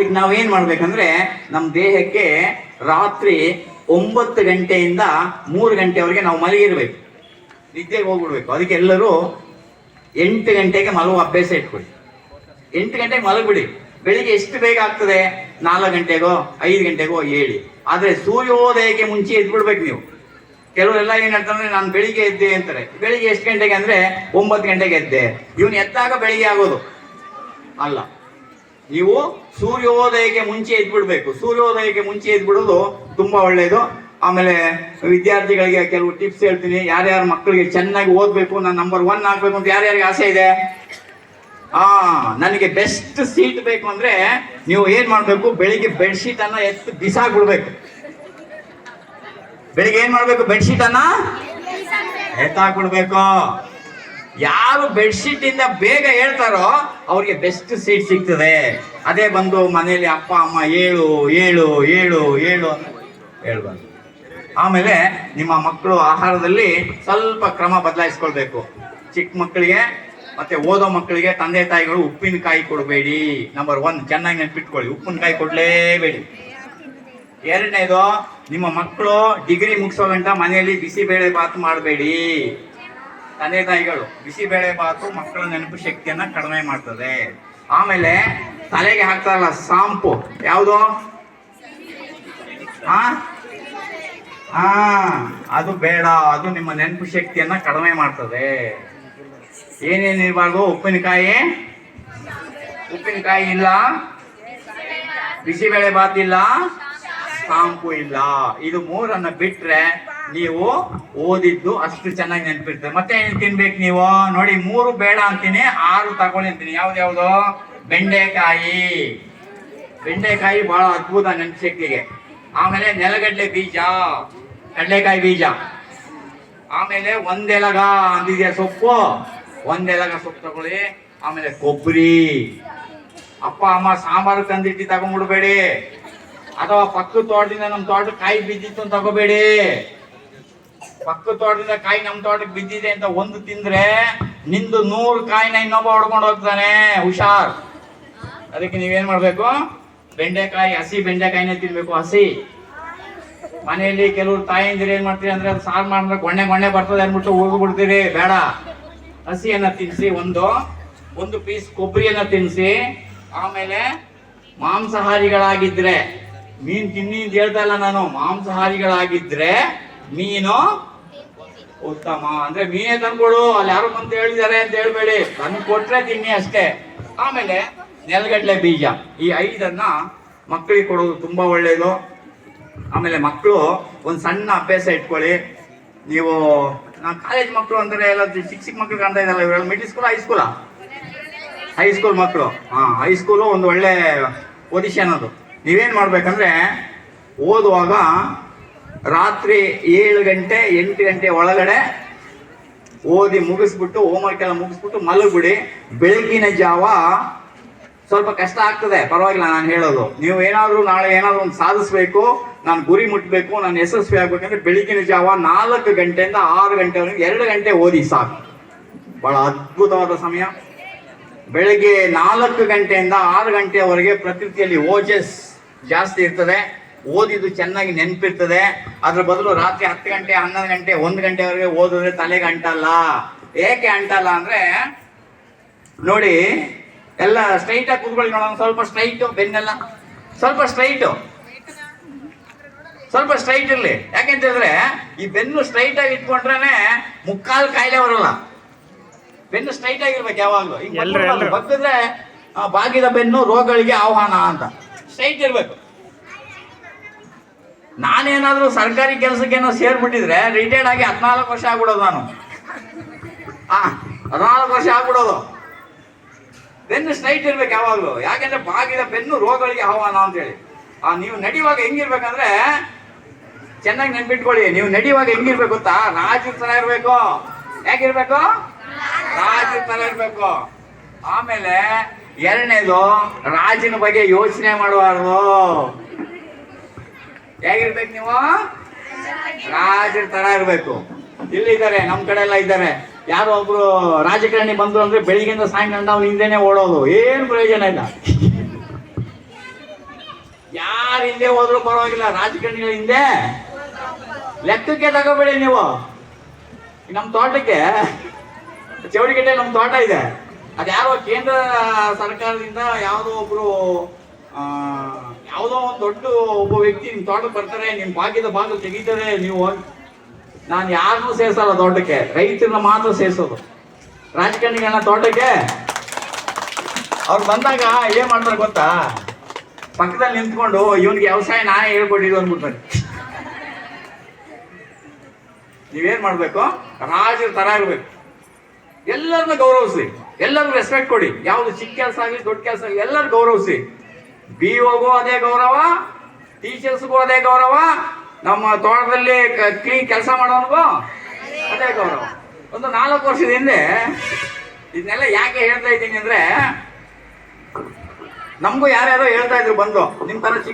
ಅದಕ್ಕೆ ನಾವೇನ್ ಮಾಡ್ಬೇಕಂದ್ರೆ ನಮ್ಮ ದೇಹಕ್ಕೆ ರಾತ್ರಿ ಒಂಬತ್ತು ಗಂಟೆಯಿಂದ ಮೂರು ಗಂಟೆವರೆಗೆ ನಾವು ಮಲಗಿರ್ಬೇಕು. ನಿದ್ದೆಗೆ ಹೋಗ್ಬಿಡ್ಬೇಕು. ಅದಕ್ಕೆ ಎಲ್ಲರೂ ಎಂಟು ಗಂಟೆಗೆ ಮಲಗುವ ಅಭ್ಯಾಸ ಇಟ್ಕೊಳ್ಳಿ. ಎಂಟು ಗಂಟೆಗೆ ಮಲಗಿಬಿಡಿ. ಬೆಳಿಗ್ಗೆ ಎಷ್ಟು ಬೇಗ ಆಗ್ತದೆ? ನಾಲ್ಕು ಗಂಟೆಗೋ, ಐದು ಗಂಟೆಗೋ ಹೇಳಿ ಆದರೆ ಸೂರ್ಯೋದಯಕ್ಕೆ ಮುಂಚೆ ಎದ್ಬಿಡ್ಬೇಕು ನೀವು. ಕೆಲವರೆಲ್ಲ ಏನು ಹೇಳ್ತಾರೆ ನಾನು ಬೆಳಿಗ್ಗೆ ಎದ್ದೆ ಅಂತಾರೆ. ಬೆಳಿಗ್ಗೆ ಎಷ್ಟು ಗಂಟೆಗೆ ಅಂದ್ರೆ ಒಂಬತ್ತು ಗಂಟೆಗೆ ಎದ್ದೆ. ಇವನು ಎದ್ದಾಗ ಬೆಳಿಗ್ಗೆ ಆಗೋದು. ಅಲ್ಲ. ನೀವು ಸೂರ್ಯೋದಯಕ್ಕೆ ಮುಂಚೆ ಎದ್ಬಿಡ್ಬೇಕು. ಸೂರ್ಯೋದಯಕ್ಕೆ ಮುಂಚೆ ಎದ್ಬಿಡೋದು ತುಂಬಾ ಒಳ್ಳೆಯದು ಆಮೇಲೆ ವಿದ್ಯಾರ್ಥಿಗಳಿಗೆ ಕೆಲವು ಟಿಪ್ಸ್ ಹೇಳ್ತೀನಿ. ಯಾರ್ಯಾರ ಮಕ್ಕಳಿಗೆ ಚೆನ್ನಾಗಿ ಓದ್ಬೇಕು ನಾನು ನಂಬರ್ ಒನ್ ಆಗ್ಬೇಕು ಅಂತ ಯಾರ್ಯಾರಿಗೆ ಆಸೆ ಇದೆ? ಆ ನನಗೆ ಬೆಸ್ಟ್ ಸೀಟ್ ಬೇಕು ಅಂದ್ರೆ ನೀವು ಏನ್ ಮಾಡ್ಬೇಕು? ಬೆಳಿಗ್ಗೆ ಬೆಡ್ಶೀಟ್ ಅನ್ನ ಎತ್ತು ಬಿಸಾಕ್ಬಿಡ್ಬೇಕು. ಬೆಳಿಗ್ಗೆ ಏನ್ ಮಾಡ್ಬೇಕು? ಬೆಡ್ಶೀಟ್ ಅನ್ನ ಎತ್ತಾಕ್ಬಿಡ್ಬೇಕು. ಯಾರು ಬೆಡ್ಶೀಟ್ ಇಂದ ಬೇಗ ಹೇಳ್ತಾರೋ ಅವ್ರಿಗೆ ಬೆಸ್ಟ್ ಸೀಟ್ ಸಿಗ್ತದೆ. ಅದೇ ಬಂದು ಮನೆಯಲ್ಲಿ ಅಪ್ಪ, ಅಮ್ಮ ಏಳು ಏಳು ಏಳು ಏಳು ಅಂತ ಹೇಳ್ಬಾರ್ದು ಆಮೇಲೆ ನಿಮ್ಮ ಮಕ್ಕಳು ಆಹಾರದಲ್ಲಿ ಸ್ವಲ್ಪ ಕ್ರಮ ಬದಲಾಯಿಸ್ಕೊಳ್ಬೇಕು. ಚಿಕ್ಕ ಮಕ್ಕಳಿಗೆ ಮತ್ತೆ ಓದೋ ಮಕ್ಕಳಿಗೆ ತಂದೆ ತಾಯಿಗಳು ಉಪ್ಪಿನಕಾಯಿ ಕೊಡಬೇಡಿ. ನಂಬರ್ ಒನ್ ಚೆನ್ನಾಗಿ ನೆನ್ಪಿಟ್ಕೊಳ್ಳಿ. ಉಪ್ಪಿನಕಾಯಿ ಕೊಡ್ಲೇಬೇಡಿ. ಎರಡನೇದು, ನಿಮ್ಮ ಮಕ್ಕಳು ಡಿಗ್ರಿ ಮುಗಿಸೋ ಗಂಟ ಮನೆಯಲ್ಲಿ ಬಿಸಿಬೇಳೆ ಬಾತ್ ಮಾಡಬೇಡಿ. ತಂದೆ ತಾಯಿಗಳು ಬಿಸಿಬೇಳೆ ಬಾತು ಮಕ್ಕಳ ನೆನಪು ಶಕ್ತಿಯನ್ನ ಕಡಿಮೆ ಮಾಡ್ತದೆ. ಆಮೇಲೆ ತಲೆಗೆ ಹಾಕ್ತಾರಲ್ಲ ಸಾಂಪು, ಯಾವುದು? ಹಾ ಹಾ ಅದು ಬೇಡ, ಅದು ನಿಮ್ಮ ನೆನಪು ಶಕ್ತಿಯನ್ನ ಕಡಿಮೆ ಮಾಡ್ತದೆ. ಏನೇನು ಇರಬಾರ್ದು? ಉಪ್ಪಿನಕಾಯಿ? ಉಪ್ಪಿನಕಾಯಿ ಇಲ್ಲ. ಬಿಸಿಬೇಳೆ ಬಾತ್ ಇಲ್ಲ. ಸಾಂಪು ಇಲ್ಲ. ಇದು ಮೂರನ್ನ ಬಿಟ್ರೆ ನೀವು ಓದಿದ್ದು ಅಷ್ಟು ಚೆನ್ನಾಗಿ ನೆನಪಿರ್ತದೆ ಮತ್ತೆ ಏನು ತಿನ್ಬೇಕು ನೀವು? ನೋಡಿ, ಮೂರು ಬೇಡ ಅಂತೀನಿ, ಆರು ತಗೊಳ್ಳಿ ಅಂತೀನಿ. ಯಾವ್ದು ಬೆಂಡೆಕಾಯಿ. ಬೆಂಡೆಕಾಯಿ ಬಹಳ ಅದ್ಭುತ ನೆನಪಿಗೆ ಆಮೇಲೆ ನೆಲಗಡ್ಲೆ ಬೀಜ. ಕಡಲೆಕಾಯಿ ಬೀಜ. ಆಮೇಲೆ ಒಂದೆಲಗ ಅಂದಿದೆಯಾ ಸೊಪ್ಪು? ಒಂದೆಲಗ ಸೊಪ್ಪು ತಗೊಳ್ಳಿ. ಆಮೇಲೆ ಕೊಬ್ಬರಿ. ಅಪ್ಪ, ಅಮ್ಮ ಸಾಂಬಾರು ತಂದಿಟ್ಟು ತಗೊಂಡ್ಬಿಡ್ಬೇಡಿ. ಅಥವಾ ಪಕ್ಕದ ತೋಟದಿಂದ ನಮ್ಮ ತೋಟ ಕಾಯಿ ಬಿದ್ದಿತ್ತು ತಗೋಬೇಡಿ. ಪಕ್ಕದ ತೋಟದಿಂದ ಕಾಯಿ ನಮ್ಮ ತೋಟಕ್ಕೆ ಬಿದ್ದಿದೆ ಅಂತ ಒಂದು ತಿಂದ್ರೆ ನಿಂದು ನೂರು ಕಾಯಿನ ಇನ್ನೊಬ್ಬ ಹೊಡ್ಕೊಂಡು ಹೋಗ್ತಾನೆ. ಹುಷಾರ್. ಅದಕ್ಕೆ ನೀವೇನ್ ಮಾಡ್ಬೇಕು? ಬೆಂಡೆಕಾಯಿ, ಹಸಿ ಬೆಂಡೆಕಾಯಿನೇ ತಿನ್ಬೇಕು, ಹಸಿ. ಮನೆಯಲ್ಲಿ ಕೆಲವರು ತಾಯಂದಿರು ಏನ್ ಮಾಡ್ತೀರಿ ಅಂದ್ರೆ ಅದು ಸಾರು ಮಾಡಿದ್ರೆ ಗೊಣ್ಣೆ ಗೊಣ್ಣೆ ಬರ್ತದೆ ಅಂದ್ಬಿಟ್ಟು ಹೋಗ್ಬಿಡ್ತೀರಿ ಬಿಡ್ತೀರಿ. ಬೇಡ. ಹಸಿಯನ್ನ ತಿನ್ಸಿ ಒಂದು ಒಂದು ಪೀಸ್ ಕೊಬ್ಬರಿಯನ್ನ ತಿನ್ಸಿ. ಆಮೇಲೆ ಮಾಂಸಾಹಾರಿಗಳಾಗಿದ್ರೆ, ಮೀನ್ ತಿನ್ನಿ ಅಂತ ಹೇಳ್ತಾ ಇಲ್ಲ ನಾನು, ಮಾಂಸಾಹಾರಿಗಳಾಗಿದ್ರೆ ಮೀನು? ಉತ್ತಮ. ಅಂದ್ರೆ ಮೀನೇ ತಂದ್ಕೊಡು. ಅಲ್ಲಿ ಯಾರು ಬಂದು ಹೇಳಿದ್ದಾರೆ ಅಂತ ಹೇಳ್ಬೇಡಿ. ತಂದು ಕೊಟ್ರೆ ತಿನ್ನಿ ಅಷ್ಟೇ. ಆಮೇಲೆ ನೆಲಗಡ್ಲೆ ಬೀಜ. ಈ ಐದನ್ನ ಮಕ್ಕಳಿಗೆ ಕೊಡೋದು ತುಂಬಾ ಒಳ್ಳೆಯದು ಆಮೇಲೆ ಮಕ್ಕಳು ಒಂದು ಸಣ್ಣ ಅಭ್ಯಾಸ ಇಟ್ಕೊಳ್ಳಿ. ನೀವು, ನಾ ಕಾಲೇಜ್ ಮಕ್ಕಳು ಅಂದ್ರೆ ಎಲ್ಲ ಚಿಕ್ಕ ಚಿಕ್ಕ ಮಕ್ಕಳು ಕಾಣ್ತಾ ಇದ್ದಾರೆ ಇವರೆಲ್ಲ ಮಿಡ್ಲ್ ಸ್ಕೂಲ್ ಹೈಸ್ಕೂಲಾ ಹೈಸ್ಕೂಲ್ ಮಕ್ಕಳು ಹಾ ಹೈಸ್ಕೂಲು ಒಂದು ಒಳ್ಳೆ ಪೊಸಿಷನ್ ಅದು. ನೀವೇನ್ ಮಾಡ್ಬೇಕಂದ್ರೆ, ಓದುವಾಗ ರಾತ್ರಿ ಏಳು ಗಂಟೆ, ಎಂಟು ಗಂಟೆ ಒಳಗಡೆ ಓದಿ ಮುಗಿಸ್ಬಿಟ್ಟು ಹೋಮ್ವರ್ಕ್ ಎಲ್ಲ ಮುಗಿಸ್ಬಿಟ್ಟು ಮಲಗಿಬಿಡಿ. ಬೆಳಗಿನ ಜಾವ ಸ್ವಲ್ಪ ಕಷ್ಟ ಆಗ್ತದೆ. ಪರವಾಗಿಲ್ಲ, ನಾನು ಹೇಳೋದು. ನೀವು ಏನಾದರೂ ನಾಳೆ ಏನಾದರೂ ಒಂದು ಸಾಧಿಸ್ಬೇಕು, ನಾನು ಗುರಿ ಮುಟ್ಟಬೇಕು ನಾನು ಯಶಸ್ವಿ ಆಗ್ಬೇಕಂದ್ರೆ ಬೆಳಗಿನ ಜಾವ ನಾಲ್ಕು ಗಂಟೆಯಿಂದ ಆರು ಗಂಟೆವರೆಗೆ ಎರಡು ಗಂಟೆ ಓದಿ ಸಾಕು. ಬಹಳ ಅದ್ಭುತವಾದ ಸಮಯ. ಬೆಳಗ್ಗೆ ನಾಲ್ಕು ಗಂಟೆಯಿಂದ ಆರು ಗಂಟೆವರೆಗೆ ಪ್ರಕೃತಿಯಲ್ಲಿ ಓಜಸ್ ಜಾಸ್ತಿ ಇರ್ತದೆ. ಓದಿದ್ದು ಚೆನ್ನಾಗಿ ನೆನಪಿರ್ತದೆ. ಅದ್ರ ಬದಲು ರಾತ್ರಿ ಹತ್ತು ಗಂಟೆ ಹನ್ನೊಂದು ಗಂಟೆ ಒಂದು ಗಂಟೆವರೆಗೆ ಓದಿದ್ರೆ ತಲೆಗೆ ಅಂಟಲ್ಲ ಏಕೆ ಅಂಟಲ್ಲ ಅಂದ್ರೆ ನೋಡಿ ಎಲ್ಲ ಸ್ಟ್ರೈಟ್ ಆಗಿ ಕೂತ್ಕೊಳ್ಳಿ ನೋಡೋಣ. ಸ್ವಲ್ಪ ಸ್ಟ್ರೈಟ್ ಬೆನ್ನೆಲ್ಲ. ಸ್ವಲ್ಪ ಸ್ಟ್ರೈಟ್ ಸ್ವಲ್ಪ ಸ್ಟ್ರೈಟ್ ಇರಲಿ. ಯಾಕೆಂತ ಹೇಳಿದ್ರೆ ಈ ಬೆನ್ನು ಸ್ಟ್ರೈಟ್ ಆಗಿ ಇಟ್ಕೊಂಡ್ರೇನೆ ಮುಕ್ಕಾಲು ಕಾಯಿಲೆ ಬರಲ್ಲ. ಬೆನ್ನು ಸ್ಟ್ರೈಟ್ ಆಗಿರ್ಬೇಕು ಯಾವಾಗಲೂ. ಎಲ್ರು. ಬಗ್ಗಿದ್ರೆ ಬಾಗಿದ ಬೆನ್ನು ರೋಗಗಳಿಗೆ ಆಹ್ವಾನ ಅಂತ. ಸ್ಟ್ರೈಟ್ ಇರ್ಬೇಕು. ನಾನೇನಾದ್ರೂ ಸರ್ಕಾರಿ ಕೆಲಸಕ್ಕೇನೋ ಸೇರ್ಬಿಟ್ಟಿದ್ರೆ ರಿಟೈರ್ಡ್ ಆಗಿ ಹದಿನಾಲ್ಕು ವರ್ಷ ಆಗ್ಬಿಡೋದು ನಾನು. ಆ, ಹದಿನಾಲ್ಕು ವರ್ಷ ಆಗ್ಬಿಡೋದು. ಬೆನ್ನು ಸ್ಟ್ರೈಟ್ ಇರ್ಬೇಕು ಯಾವಾಗಲೂ. ಯಾಕೆಂದ್ರೆ ಬಾಗಿದ ಬೆನ್ನು ರೋಗಗಳಿಗೆ ಆಹ್ವಾನ ಅಂತೇಳಿ. ಆ, ನೀವು ನಡೆಯುವಾಗ ಹೆಂಗಿರ್ಬೇಕಂದ್ರೆ ಚೆನ್ನಾಗಿ ನೆನ್ಪಿಟ್ಕೊಳ್ಳಿ. ನೀವು ನಡೆಯುವಾಗ ಹೆಂಗಿರ್ಬೇಕು ಗೊತ್ತಾ? ರಾಜರ ತರ ಇರ್ಬೇಕು. ಹೇಗಿರ್ಬೇಕು? ರಾಜರ ತರ ಇರ್ಬೇಕು. ಆಮೇಲೆ ಎರಡನೇದು ರಾಜನ ಬಗ್ಗೆ ಯೋಚನೆ ಮಾಡಬಾರ್ದು ಹೇಗಿರ್ಬೇಕು ನೀವು? ರಾಜರ ತರ ಇರಬೇಕು. ಇಲ್ಲಿದ್ದಾರೆ ನಮ್ಮ ಕಡೆ ಎಲ್ಲ ಇದ್ದಾರೆ. ಯಾರೋ ಒಬ್ರು ರಾಜಕಾರಣಿ ಬಂದ್ರು ಅಂದ್ರೆ ಬೆಳಿಗ್ಗೆಯಿಂದ ಸಾಯಂಕಾಲ ಅವ್ನು ಹಿಂದೆನೆ ಓಡೋದು. ಏನು ಪ್ರಯೋಜನ ಇಲ್ಲ. ಯಾರು ಹಿಂದೆ ಹೋದ್ರು ಪರವಾಗಿಲ್ಲ, ರಾಜಕಾರಣಿಗಳ ಹಿಂದೆ. ಲೆಕ್ಕಕ್ಕೆ ತಗೋಬೇಡಿ ನೀವು. ನಮ್ಮ ತೋಟಕ್ಕೆ ಚೌಡಿಗಟ್ಟೆ ನಮ್ಮ ತೋಟ ಇದೆ. ಅದ್ಯಾರೋ ಕೇಂದ್ರ ಸರ್ಕಾರದಿಂದ ಯಾವುದೋ ಒಬ್ರು ಯಾವುದೋ ಒಂದು ದೊಡ್ಡ ಒಬ್ಬ ವ್ಯಕ್ತಿ ನಿಮ್ ತೋಟಕ್ಕೆ ಬರ್ತಾರೆ ನಿಮ್ ಬಾಗಿದ ಬಾಗಿಲು ತೆಗಿತಾರೆ, ನೀವು ನಾನು ಯಾರನ್ನೂ ಸೇರ್ಸಲ್ಲ ತೋಟಕ್ಕೆ, ರೈತರನ್ನ ಮಾತ್ರ ಸೇರ್ಸೋದು. ರಾಜಕಾರಣಿಗಳನ್ನ ತೋಟಕ್ಕೆ. ಅವ್ರು ಬಂದಾಗ ಏನ್ ಮಾಡ್ತಾರೆ ಗೊತ್ತಾ? ಪಕ್ಕದಲ್ಲಿ ನಿಂತ್ಕೊಂಡು ಇವನಿಗೆ ವ್ಯವಸಾಯ ನಾನೇ ಹೇಳ್ಕೊಟ್ಟಿದ್ದು ಅಂದ್ಬಿಡ್ತಾರೆ ನೀವೇನ್ ಮಾಡ್ಬೇಕು? ರಾಜರ ತರ ಇರ್ಬೇಕು. ಎಲ್ಲರನ್ನ ಗೌರವಿಸಿ ಎಲ್ಲರಿಗೂ ರೆಸ್ಪೆಕ್ಟ್ ಕೊಡಿ. ಯಾವ್ದು ಚಿಕ್ಕ ಕೆಲಸ ಆಗಲಿ ದೊಡ್ಡ ಕೆಲಸ ಆಗಲಿ ಎಲ್ಲರೂ ಗೌರವಿಸಿ ಬಿ ಓಗೂ ಅದೇ ಗೌರವ, ಟೀಚರ್ಸ್ಗೂ ಅದೇ ಗೌರವ, ನಮ್ಮ ತೋಟದಲ್ಲಿ ಕ್ಲೀನ್ ಕೆಲಸ ಮಾಡೋನ್ಗೂ ಅದೇ ಗೌರವ. ಒಂದು ನಾಲ್ಕು ವರ್ಷದ ಹಿಂದೆ ಇದನ್ನೆಲ್ಲ ಯಾಕೆ ಹೇಳ್ತಾ ಇದ್ದೀನಿ ಅಂದ್ರೆ, ನಮಗೂ ಯಾರ್ಯಾರೋ ಹೇಳ್ತಾ ಇದ್ರು ಬಂದು, ನಿಮ್ ತರ